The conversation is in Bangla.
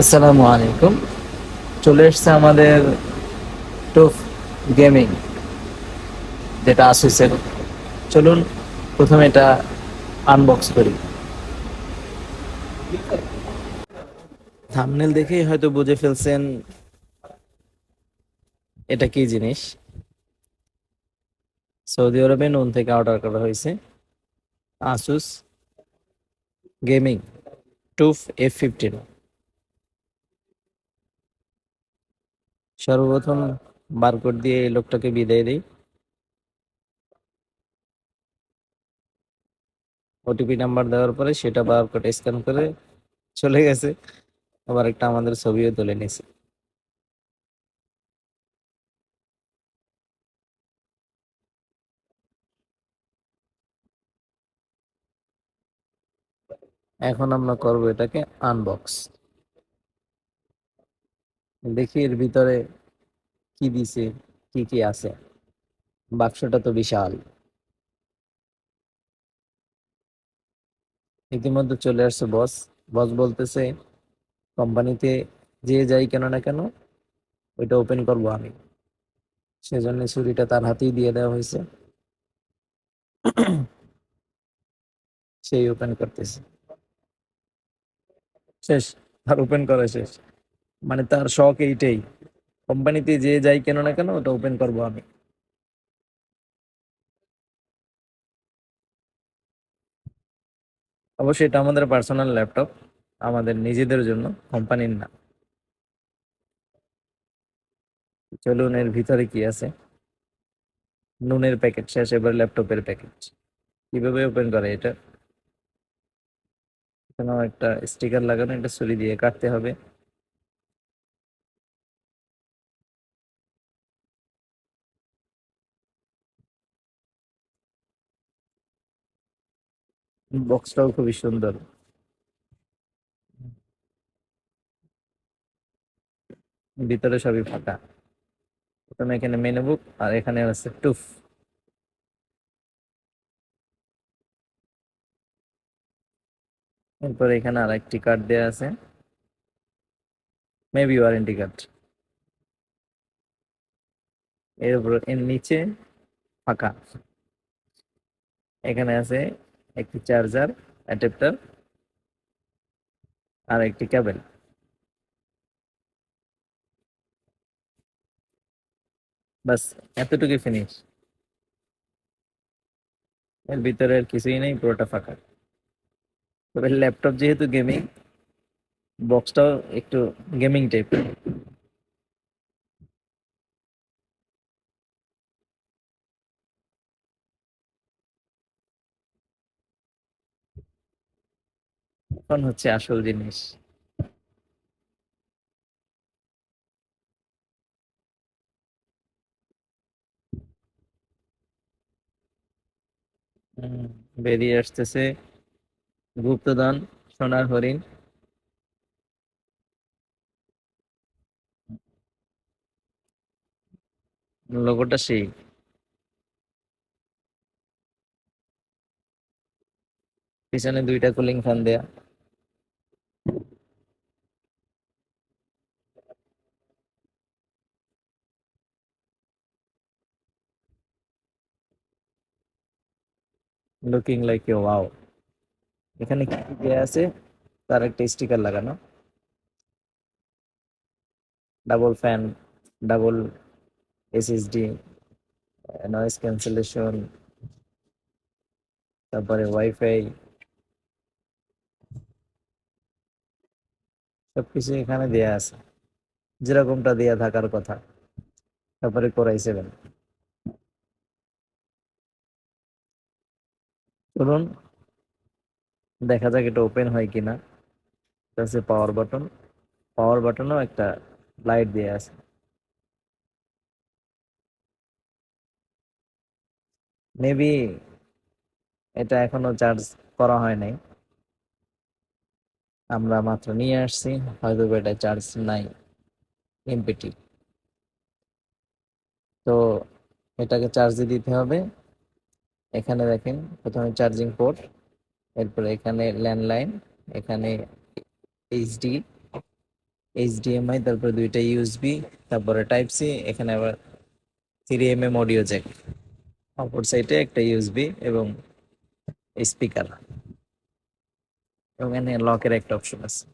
আসসালামু আলাইকুম। চলে এসছে আমাদের টুফ গেমিং যেটা আসুসের চলুন, প্রথমে এটা আনবক্স করি। থামনেল দেখেই হয়তো বুঝে ফেলছেন এটা কি জিনিস। সৌদি আরবে নুন থেকে অর্ডার করা হয়েছে। Asus gaming TUF F fifteen সর্বপ্রথম বারকোড দিয়ে এই লোকটাকে বিদায় দিই। ওটিপি নাম্বার দেওয়ার পরে সেটা বারকোড স্ক্যান করে চলে গেছে। আবার একটা আমাদের ছবিও তুলে নিয়েছে। এখন আমরা করব এটাকে আনবক্স দেখি এর ভিতরে কি দিছে, কি কি আছে। বাক্সটা তো বিশাল। ইতিমধ্যে চলে আসছে বস। বস বলতেছে, কোম্পানিতে যে যাই কেন না কেন, ওইটা ওপেন করব আমি। সেজন্য ছুরিটা তার হাতেই দিয়ে দেওয়া হয়েছে। সেই ওপেন করতেছে। শেষ, আর ওপেন করা শেষ। মানে তার শখ এইটাই। কোম্পানিতে যে যাই কেন না কেন ওটা ওপেন করব আমি। অবশ্যই এটা আমাদের পার্সোনাল ল্যাপটপ আমাদের নিজেদের জন্য, কোম্পানির না। চলুন এর ভিতরে কি আছে? নুনের প্যাকেট শেষ এবার ল্যাপটপের প্যাকেট কীভাবে ওপেন করে এটা? এখানেও একটা স্টিকার লাগানো এটা ছুরি দিয়ে কাটতে হবে। বক্সটাও খুবই সুন্দর। ভিতরে সবই ফাঁকা। প্রথমে এখানে মেনু বুক আর এখানে আছে টুফ। এরপর এখানে আর একটি কার্ড দেওয়া আছে। মেবি ওয়ারেন্টি কার্ড এর উপর, এর নিচে ফাঁকা। এখানে আছে একটি চার্জার, অ্যাডাপ্টার, আর একটি কেবল বাস এতটুকু ফিনিশ এর ভিতরে আর কিছুই নেই, পুরোটা ফাঁকা। তবে ল্যাপটপ যেহেতু গেমিং বক্সটাও একটু গেমিং টাইপ এখন হচ্ছে আসল জিনিস। বেরিয়ে আসতেছে গুপ্তধন, সোনার হরিণ। লোগোটা সেই। পিছনে দুইটা কুলিং ফ্যান দেয়া। লুকিং লাইক এ ওয়াও এখানে কি কি দেয়া আছে? তার একটা স্টিকার লাগানো। Double fan double SSD noise cancellation তারপরে ওয়াইফাই সবকিছু এখানে দেয়া আছে। যেরকমটা দেয়া থাকার কথা। তারপরে কোরাই সেভেন চলুন দেখা যাক এটা ওপেন হয় কিনা। এটা হচ্ছে পাওয়ার বাটন পাওয়ার বাটনও একটা লাইট দিয়ে আছে। মেবি এটা এখনও চার্জ করা হয় নাই। আমরা মাত্র নিয়ে আসছি। হয়তো এটা চার্জ নাই। এমপিটি তো এটাকে চার্জে দিতে হবে। এখানে দেখেন, প্রথমে চার্জিং পোর্ট এরপরে এখানে ল্যান্ডলাইন এখানে এইচডি এইচডিএমআই তারপরে দুইটা ইউএসবি তারপরে টাইপ সি এখানে আবার three M M audio jack অপর সাইডে একটা ইউএসবি এবং স্পিকার এবং এখানে লকের একটা অপশন আছে।